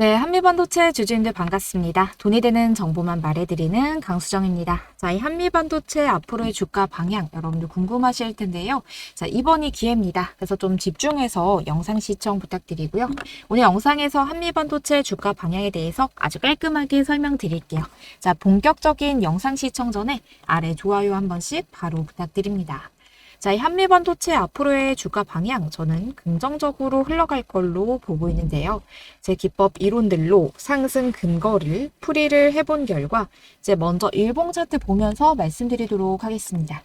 네, 한미반도체 주주님들 반갑습니다. 돈이 되는 정보만 말해드리는 강수정입니다. 자, 이 한미반도체 앞으로의 주가 방향 여러분들 궁금하실 텐데요. 자, 이번이 기회입니다. 그래서 좀 집중해서 영상 시청 부탁드리고요. 오늘 영상에서 한미반도체 주가 방향에 대해서 아주 깔끔하게 설명드릴게요. 자, 본격적인 영상 시청 전에 아래 좋아요 한 번씩 바로 부탁드립니다. 자, 이 한미반도체 앞으로의 주가 방향 저는 긍정적으로 흘러갈 걸로 보고 있는데요. 제 기법 이론들로 상승 근거를 풀이를 해본 결과 이제 먼저 일봉 차트 보면서 말씀드리도록 하겠습니다.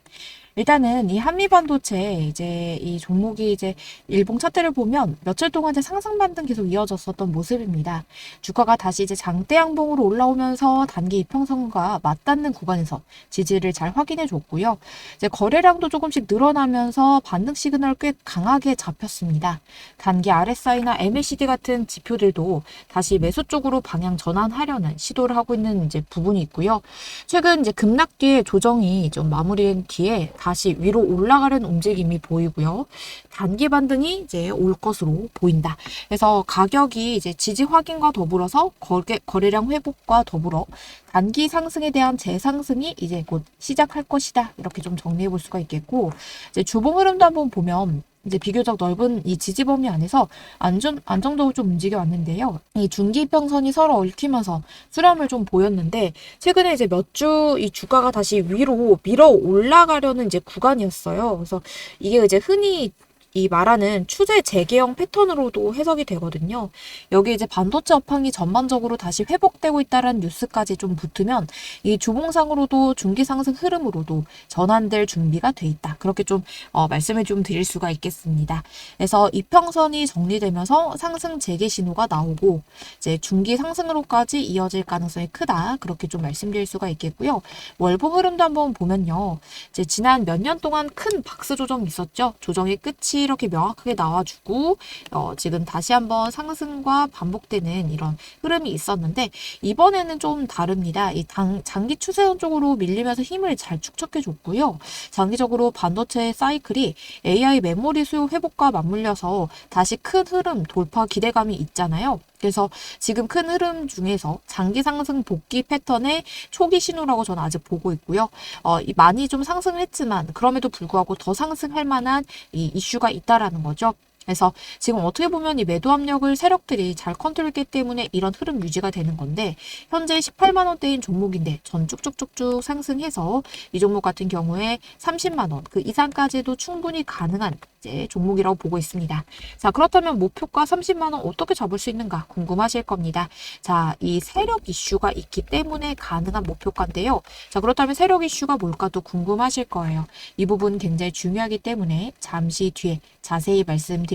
일단은 이 한미 반도체 이제 이 종목이 이제 일봉 차트를 보면 며칠 동안 이제 상승 반등 계속 이어졌었던 모습입니다. 주가가 다시 이제 장대 양봉으로 올라오면서 단기 이평선과 맞닿는 구간에서 지지를 잘 확인해 줬고요. 이제 거래량도 조금씩 늘어나면서 반등 시그널 꽤 강하게 잡혔습니다. 단기 RSI나 MACD 같은 지표들 도 다시 매수 쪽으로 방향 전환하려는 시도를 하고 있는 이제 부분이 있고요. 최근 이제 급락 뒤에 조정이 좀 마무리된 뒤에 다시 위로 올라가려는 움직임이 보이고요. 단기 반등이 이제 올 것으로 보인다. 그래서 가격이 이제 지지 확인과 더불어서 거래, 거래량 회복과 더불어 단기 상승에 대한 재상승이 이제 곧 시작할 것이다. 이렇게 좀 정리해 볼 수가 있겠고, 이제 주봉 흐름도 한번 보면 이제 비교적 넓은 이 지지 범위 안에서 안정, 안정적으로 좀 움직여 왔는데요. 이 중기평선이 서로 얽히면서 수렴을 좀 보였는데, 최근에 이제 몇 주 이 주가가 다시 위로 밀어 올라가려는 이제 구간이었어요. 그래서 이게 이제 흔히 이 말하는 추세 재개형 패턴으로도 해석이 되거든요. 여기 이제 반도체 업황이 전반적으로 다시 회복되고 있다는 뉴스까지 좀 붙으면 이 주봉상으로도 중기 상승 흐름으로도 전환될 준비가 돼 있다. 그렇게 좀 어, 말씀을 좀 드릴 수가 있겠습니다. 그래서 이평선이 정리되면서 상승 재개 신호가 나오고 이제 중기 상승으로까지 이어질 가능성이 크다. 그렇게 좀 말씀드릴 수가 있겠고요. 월봉 흐름도 한번 보면요. 이제 지난 몇 년 동안 큰 박스 조정이 있었죠. 조정의 끝이 이렇게 명확하게 나와주고 어, 지금 다시 한번 상승과 반복되는 이런 흐름이 있었는데 이번에는 좀 다릅니다. 이 당, 장기 추세선 쪽으로 밀리면서 힘을 잘 축적해 줬고요. 장기적으로 반도체 사이클이 AI 메모리 수요 회복과 맞물려서 다시 큰 흐름 돌파 기대감이 있잖아요. 그래서 지금 큰 흐름 중에서 장기 상승 복귀 패턴의 초기 신호라고 저는 아직 보고 있고요. 어, 이 많이 좀 상승을 했지만 그럼에도 불구하고 더 상승할 만한 이 이슈가 있다라는 거죠. 그래서 지금 어떻게 보면 이 매도 압력을 세력들이 잘 컨트롤했기 때문에 이런 흐름 유지가 되는 건데 현재 18만 원대인 종목인데 전 쭉쭉쭉쭉 상승해서 이 종목 같은 경우에 30만 원 그 이상까지도 충분히 가능한 이제 종목이라고 보고 있습니다. 자 그렇다면 목표가 30만 원 어떻게 잡을 수 있는가 궁금하실 겁니다. 자이 세력 이슈가 있기 때문에 가능한 목표가인데요. 자 그렇다면 세력 이슈가 뭘까도 궁금하실 거예요. 이 부분 굉장히 중요하기 때문에 잠시 뒤에 자세히 말씀드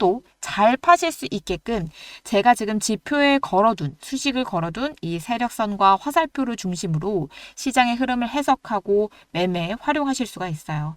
또 잘 파실 수 있게끔 제가 지금 지표에 걸어둔 수식을 걸어둔 이 세력선과 화살표를 중심으로 시장의 흐름을 해석하고 매매에 활용하실 수가 있어요.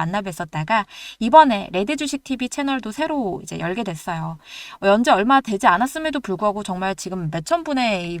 만나 뵀었다가 이번에 레드 주식 TV 채널도 새로 이제 열게 됐어요. 어, 연재 얼마 되지 않았음에도 불구하고 정말 지금 몇천 분의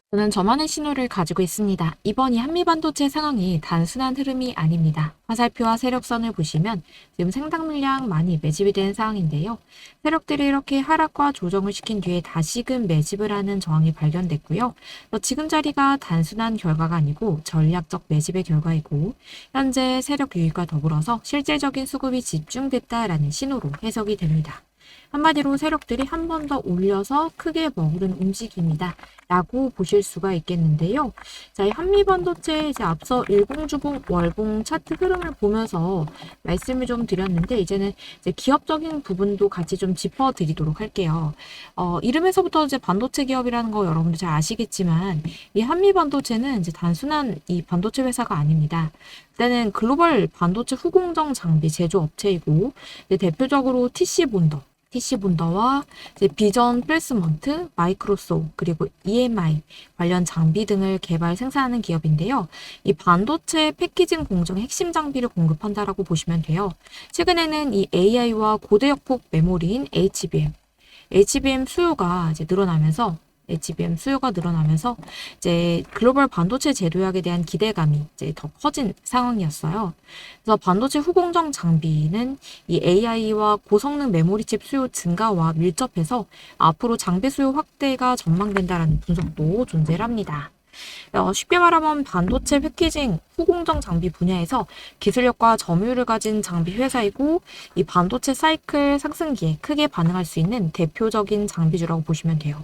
저는 저만의 신호를 가지고 있습니다. 이번 이 한미반도체 상황이 단순한 흐름이 아닙니다. 화살표와 세력선을 보시면 지금 생산 물량 많이 매집이 된 상황인데요. 세력들이 이렇게 하락과 조정을 시킨 뒤에 다시금 매집을 하는 저항이 발견됐고요. 또 지금 자리가 단순한 결과가 아니고 전략적 매집의 결과이고 현재 세력 유입과 더불어서 실질적인 수급이 집중됐다라는 신호로 해석이 됩니다. 한마디로 세력들이 한 번 더 올려서 크게 머무른 움직임이다. 라고 보실 수가 있겠는데요. 자, 이 한미 반도체 이제 앞서 일봉주봉, 월봉 차트 흐름을 보면서 말씀을 좀 드렸는데 이제는 이제 기업적인 부분도 같이 좀 짚어 드리도록 할게요. 어, 이름에서부터 이제 반도체 기업이라는 거 여러분들 잘 아시겠지만 이 한미 반도체는 이제 단순한 이 반도체 회사가 아닙니다. 일단은 글로벌 반도체 후공정 장비 제조 업체이고 대표적으로 TC 본더 TC 본더와 비전 플레스먼트, 마이크로소 그리고 EMI 관련 장비 등을 개발 생산하는 기업인데요. 이 반도체 패키징 공정의 핵심 장비를 공급한다라고 보시면 돼요. 최근에는 이 AI와 고대역폭 메모리인 HBM, HBM 수요가 이제 늘어나면서 HBM 수요가 늘어나면서 이제 글로벌 반도체 제도약에 대한 기대감이 이제 더 커진 상황이었어요. 그래서 반도체 후공정 장비는 이 AI와 고성능 메모리 칩 수요 증가와 밀접해서 앞으로 장비 수요 확대가 전망된다라는 분석도 존재합니다. 어, 쉽게 말하면 반도체 패키징 후공정 장비 분야에서 기술력과 점유율을 가진 장비 회사이고 이 반도체 사이클 상승기에 크게 반응할 수 있는 대표적인 장비주라고 보시면 돼요.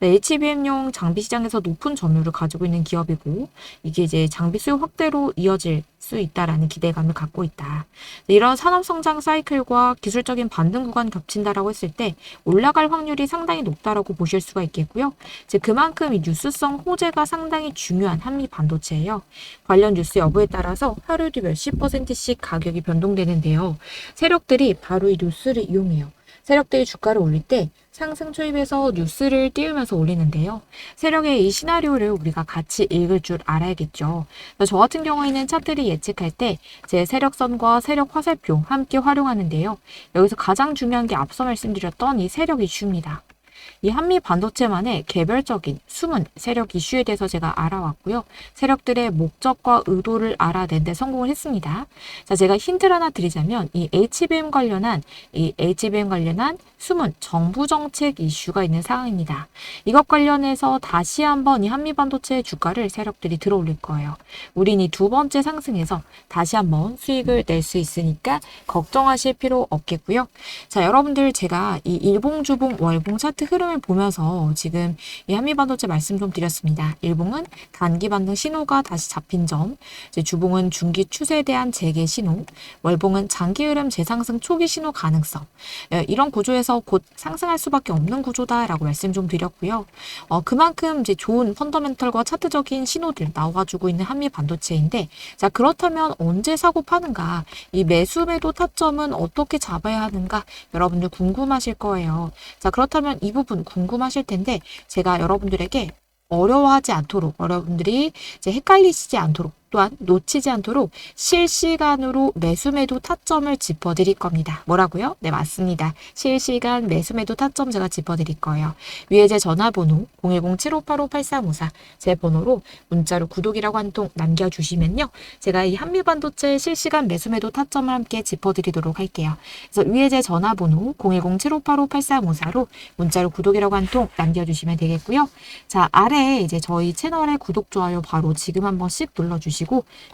네, HBM용 장비 시장에서 높은 점유율을 가지고 있는 기업이고 이게 이제 장비 수요 확대로 이어질 수 있다라는 기대감을 갖고 있다. 네, 이런 산업 성장 사이클과 기술적인 반등 구간 겹친다라고 했을 때 올라갈 확률이 상당히 높다라고 보실 수가 있겠고요. 즉 그만큼 이 뉴스성 호재가 상당히 중요한 한미 반도체예요. 관련 뉴스 여부에 따라서 하루에도 몇십 퍼센트씩 가격이 변동되는데요. 세력들이 바로 이 뉴스를 이용해요. 세력들이 주가를 올릴 때 상승 초입에서 뉴스를 띄우면서 올리는데요. 세력의 이 시나리오를 우리가 같이 읽을 줄 알아야겠죠. 저 같은 경우에는 차트를 예측할 때 제 세력선과 세력 화살표 함께 활용하는데요. 여기서 가장 중요한 게 앞서 말씀드렸던 이 세력 이슈입니다. 이 한미 반도체만의 개별적인 숨은 세력 이슈에 대해서 제가 알아왔고요. 세력들의 목적과 의도를 알아낸 데 성공을 했습니다. 자, 제가 힌트를 하나 드리자면 이 HBM 관련한 이 HBM 관련한 숨은 정부 정책 이슈가 있는 상황입니다. 이것 관련해서 다시 한번 이 한미 반도체 주가를 세력들이 들어올릴 거예요. 우린 이 두 번째 상승에서 다시 한번 수익을 낼 수 있으니까 걱정하실 필요 없겠고요. 자, 여러분들 제가 이 일봉, 주봉, 월봉 차트 흐름을 보면서 지금 이 한미 반도체 말씀 좀 드렸습니다. 일봉은 단기 반등 신호가 다시 잡힌 점, 주봉은 중기 추세에 대한 재개 신호, 월봉은 장기 흐름 재상승 초기 신호 가능성. 예, 이런 구조에서 곧 상승할 수밖에 없는 구조다라고 말씀 좀 드렸고요. 어, 그만큼 이제 좋은 펀더멘털과 차트적인 신호들 나와주고 있는 한미 반도체인데, 자 그렇다면 언제 사고 파는가? 이 매수 매도 타점은 어떻게 잡아야 하는가? 여러분들 궁금하실 거예요. 자 그렇다면 이 부분 궁금하실 텐데 제가 여러분들에게 어려워하지 않도록 여러분들이 이제 헷갈리시지 않도록 또한 놓치지 않도록 실시간으로 매수매도 타점을 짚어드릴 겁니다. 뭐라고요? 네, 맞습니다. 실시간 매수매도 타점 제가 짚어드릴 거예요. 위에 제 전화번호 010-7585-8354 제 번호로 문자로 구독이라고 한 통 남겨주시면요. 제가 이 한미반도체 실시간 매수매도 타점을 함께 짚어드리도록 할게요. 그래서 위에 제 전화번호 010-7585-8354로 문자로 구독이라고 한 통 남겨주시면 되겠고요. 자, 아래에 이제 저희 채널의 구독, 좋아요 바로 지금 한 번씩 눌러주시고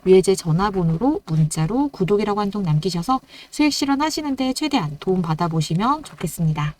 위에 제 전화번호로 문자로 구독이라고 한 통 남기셔서 수익 실현하시는데 최대한 도움 받아보시면 좋겠습니다.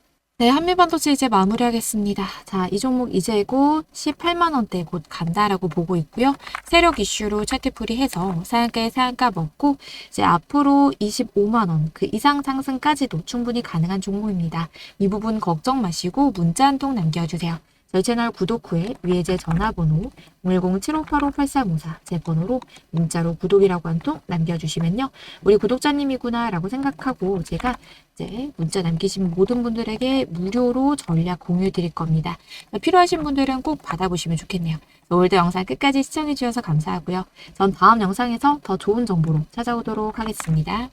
네, 한미반도체 이제 마무리하겠습니다. 자, 이 종목 이재고 18만원대 곧 간다라고 보고 있고요. 세력 이슈로 차트풀이 해서 상한가에 상한가 먹고 이제 앞으로 25만원 그 이상 상승까지도 충분히 가능한 종목입니다. 이 부분 걱정 마시고 문자 한 통 남겨주세요. 저희 채널 구독 후에 위에 제 전화번호 010-7585-8354 제 번호로 문자로 구독이라고 한 통 남겨주시면요. 우리 구독자님이구나 라고 생각하고 제가 이제 문자 남기신 모든 분들에게 무료로 전략 공유 드릴 겁니다. 필요하신 분들은 꼭 받아보시면 좋겠네요. 오늘도 영상 끝까지 시청해 주셔서 감사하고요. 전 다음 영상에서 더 좋은 정보로 찾아오도록 하겠습니다.